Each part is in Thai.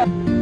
Yeah.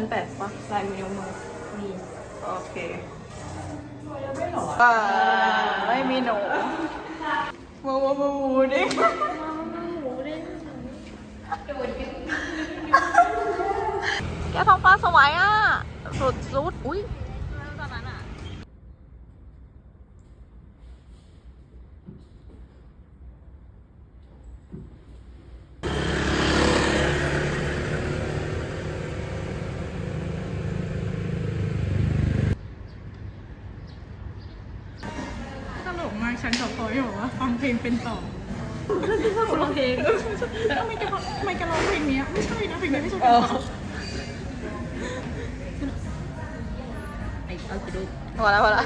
ชั้นแปดปะลายมือนิ้วมือมีโอเคอ่าไม่มีหนูมูมูมูมูดิแกท้องฟ้าสวยอะสุดสุดอุ้ยตอนนั้นอะ ตลกมากฉันกับพลอย บอกว่าฟังเพลงเป็นต่อฉันร้องเพลงทำไมแกร้องทำไมแกร้องเพลงเนี้ยไม่ใช่นะเพลงนี้ไม่ใช่เป็นต่อพอแล้วพอแล้ว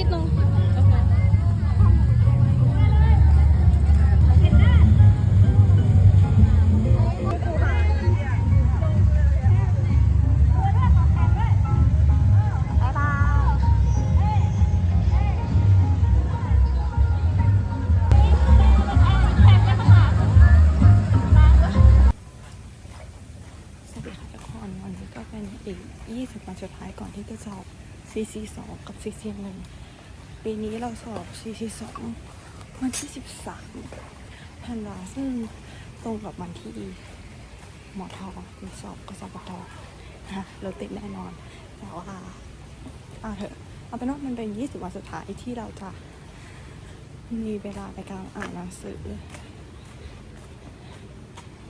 นิดนึงวันนี้ก็เป็นอีก 20 วันสุดท้ายก่อนที่จะสอบ CC2 กับ CC1 ปีนี้เราสอบ CC2 วันที่ 13ธันวาซึ่งตรงกับวันที่หมอทอเราสอบกสปทนะเราติดแน่นอน แต่ว่าเอาเถอะ เอาเป็นว่ามันเป็น 20 วันสุดท้ายที่เราจะมีเวลาในการอ่านหนังสือ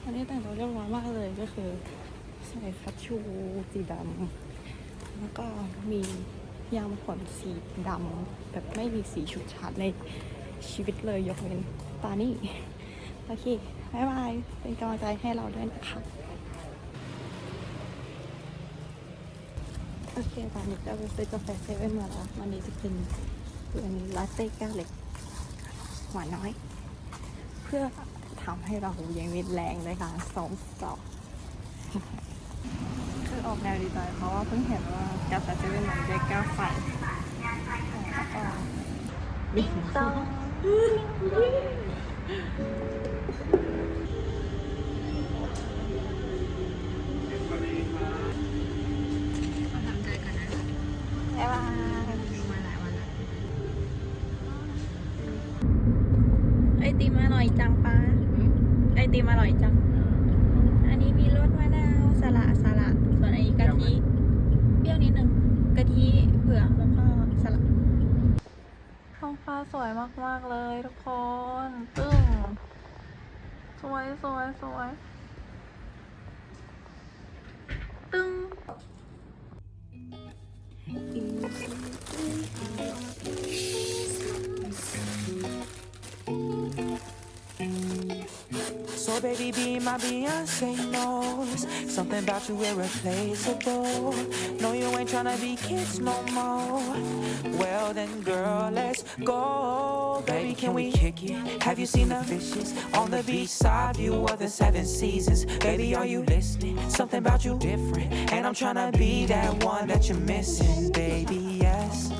อันนี้แต่งตัวเรียบร้อยมากเลยก็คือ ใส่คัชชูสีดำแล้วก็มี ยางขนสีดำแบบไม่มีสีฉุดฉาดในชีวิตเลยยกเว้นตานี่โอเคบายบาย เป็นกำลังใจให้เราด้วยนะคะ โอเค ตอนนี้ก็ไปซื้อกาแฟเซเว่นมาแล้ว วันนี้จะเป็นเป็นลาเต้ก้วเล็กหวานน้อย เพื่อทำให้เรายังมีแรงในการซ้อมสอ อออกแนวดีใจเพราะว่าเพิ่งเห็นว่ากาแฟเซเว่นมันได้แก้วไฟแล้วก็บิ๊กตองบ๊ายบายไอติมอร่อยจังป้าไอติมอร่อยจัง อันนี้มีรสมะนาวสละสละส่วนอันนี้กะทิเปรี้ยวนิดนึงกะทิเผือกแล้วก็สละท้องฟ้า สวยมาก ๆ เลยทุกคน ตึ้ง สวยสวยสวย Baby, be my Beyonce knows something about you irreplaceable. No, you ain't tryna be kids no more. Well then, girl, let's go. Baby, can we kick it? Have you seen the fishes on the beach side view of the seven seasons? Baby, are you listening? Something about you different, and I'm tryna be that one that you're missing, baby. Yes.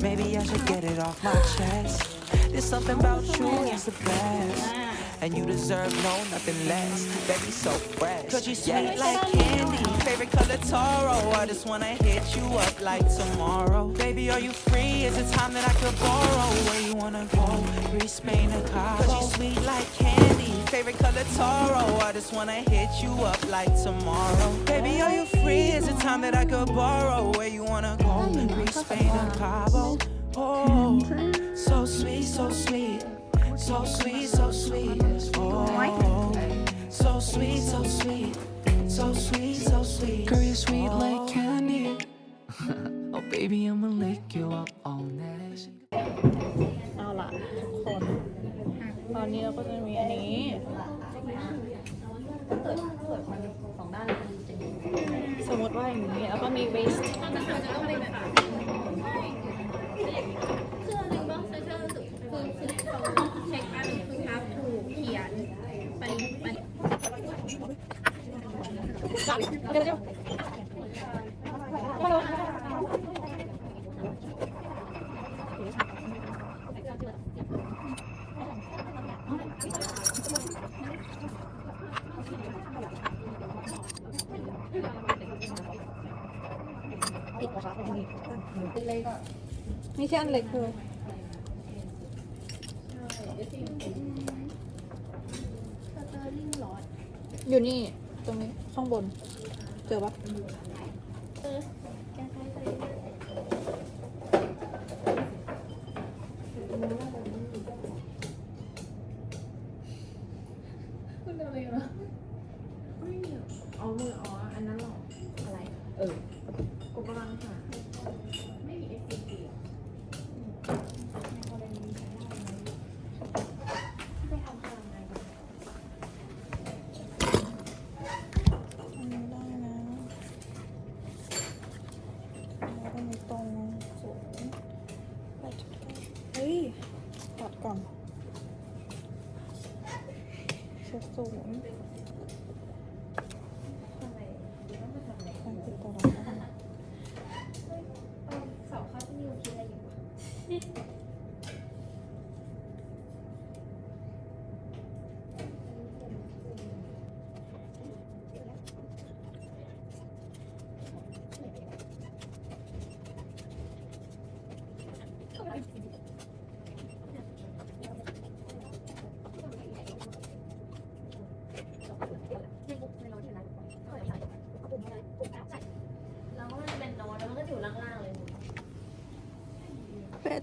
Maybe I should get it off my chest. There's something about you, that's the best. And you deserve no nothing less. Baby, so fresh. Cause you sweet like candy. Favorite color Toro. I just wanna hit you up like tomorrow. Baby, are you free? Is it time that I could borrow? Where you wanna go? Greece, Spain, or Cabo? Cause you sweet like candy. Favorite color Toro. I just wanna hit you up like tomorrow. Baby, are you free? Is it time that I could borrow? Where you wanna go? Greece, Spain, or Cabo? Oh, so sweet, so sweet. So sweet, so sweet. Oh, so sweet, so sweet. So sweet, so sweet. Girl, you're sweet like candy. oh, baby, I'ma lick you up all night. เอาล่ะทุกคนตอนนี้เราก็จะมีอันนี้สมมติว่าอย่างนี้แล้วก็มี waist ไม่ใช่อันเล็กคืออยู่นี่ ตรงนี้ ข้างบน เจอปะ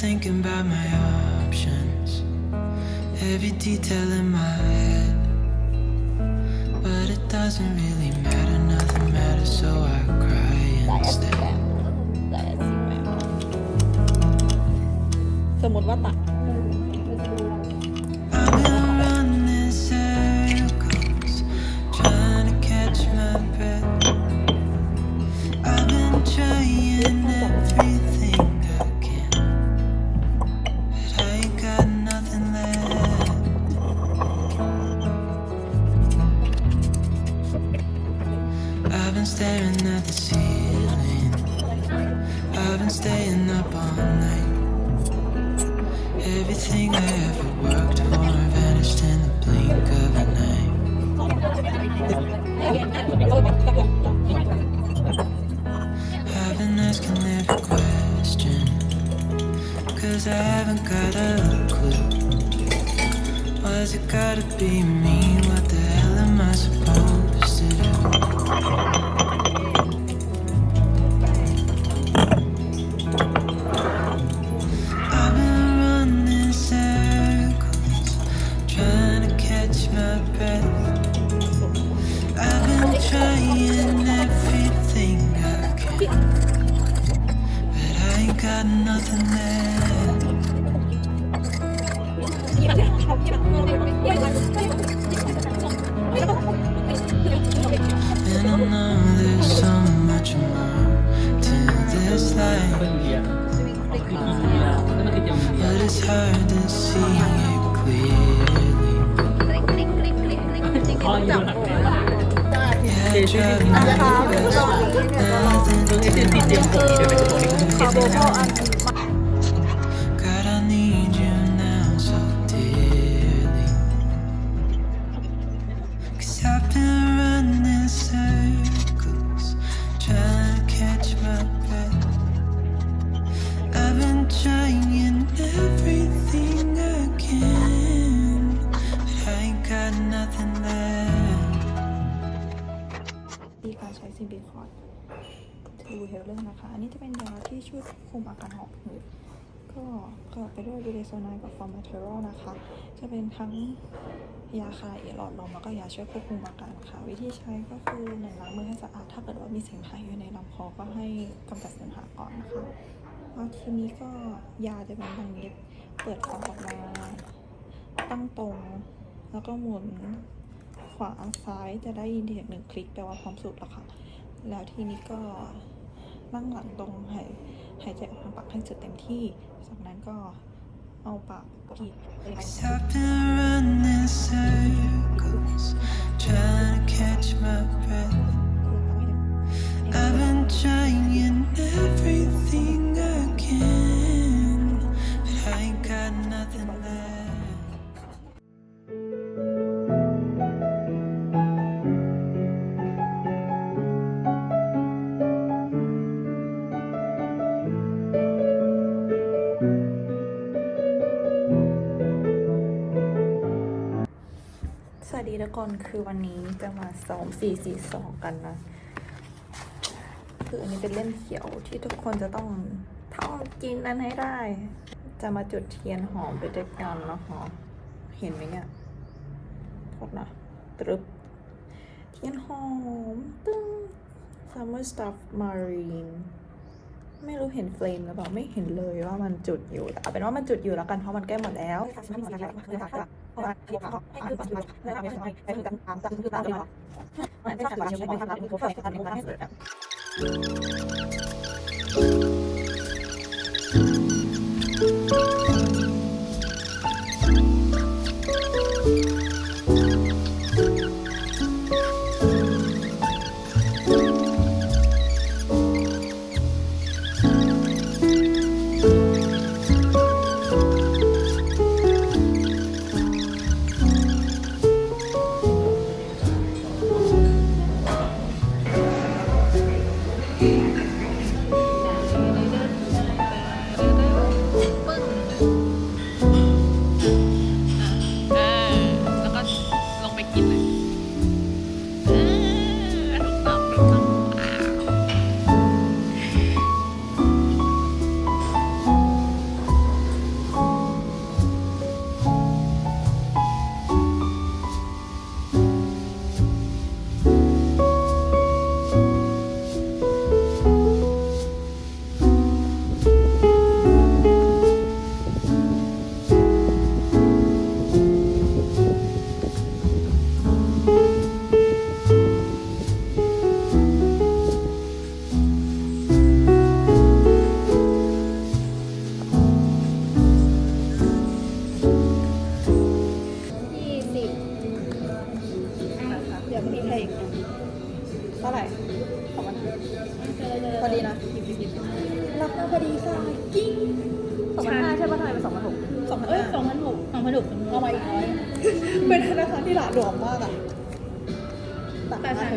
thinking about my options, every detail in my head. But it doesn't really matter, nothing matters, so I cry instead. สมมติว่าตัด gotta be me? What the hell am I supposed to do? I've been running circles, trying to catch my breath. I've been trying everything I can, but I ain't got nothing left. nothing to God, I need you now so dearly. Cause I've been running circles, trying to catch my breath. I've been trying everything I can, but I ain't got nothing left. ที่การใช้ซิมบิคอร์ด ทูเฮลเลอร์นะคะ อันนี้จะเป็นยาที่ช่วยควบคุมอาการหอบหืดก็ประกอบไปด้วยบูเดโซไนกับฟอร์มาเทอรอลนะคะ จะเป็นทั้งยาคลายหลอดลมแล้วก็ยาช่วยควบคุมอาการค่ะ วิธีใช้ก็คือหนึ่งล้างมือให้สะอาด ถ้าเกิดว่ามีเสมหะอยู่ในลำคอก็ให้กำจัดเสมหะก่อนนะคะแล้วทีนี้ก็ยาจะเป็นดังนี้เปิดฝาออกมาตั้งตรง แล้วก็หมุนขวาซ้ายจะได้ยินเสียงหนึ่งคลิกแปลว่าพร้อมสูดแล้วค่ะ แล้วทีนี้ก็นั่งหลังตรงหายหายใจออกทางปากให้สุดเต็มที่จากนั้นก็เอาปากกีด วันนี้จะมาซ้อม442กันนะ คืออันนี้เป็นเล่มเขียวที่ทุกคนจะต้องท่องกินนั้นให้ได้ จะมาจุดเทียนหอมไปด้วยกันนะคะเห็นไหมเนี่ยโทษนะตรึบเทียนหอมตึ้ง summer stuff marine ไม่รู้เห็นเฟลมหรือเปล่าไม่เห็นเลยว่ามันจุดอยู่แต่เอาเป็นว่ามันจุดอยู่แล้วกันเพราะมันใกล้หมดแล้ว เพราะว่าเรีเขาให้คือปัจจุบัม่ใช่คืารตมามคือการอ่ารรัาเกิดการรัาใตัดแต่ฉัน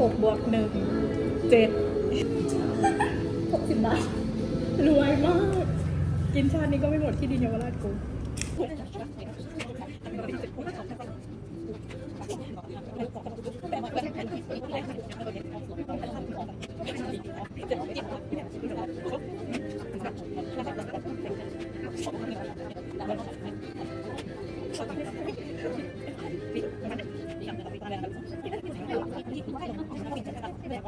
หกบวกหนึ่งเจ็ดหกสิบบาทรวยมาก กินชาตินี้ก็ไม่หมดที่ดินเยาวราชกู Thank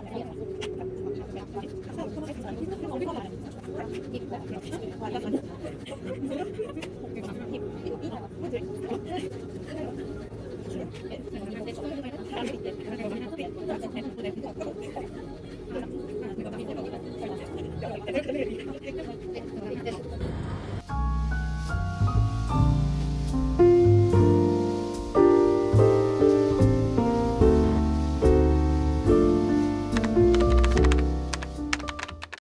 you.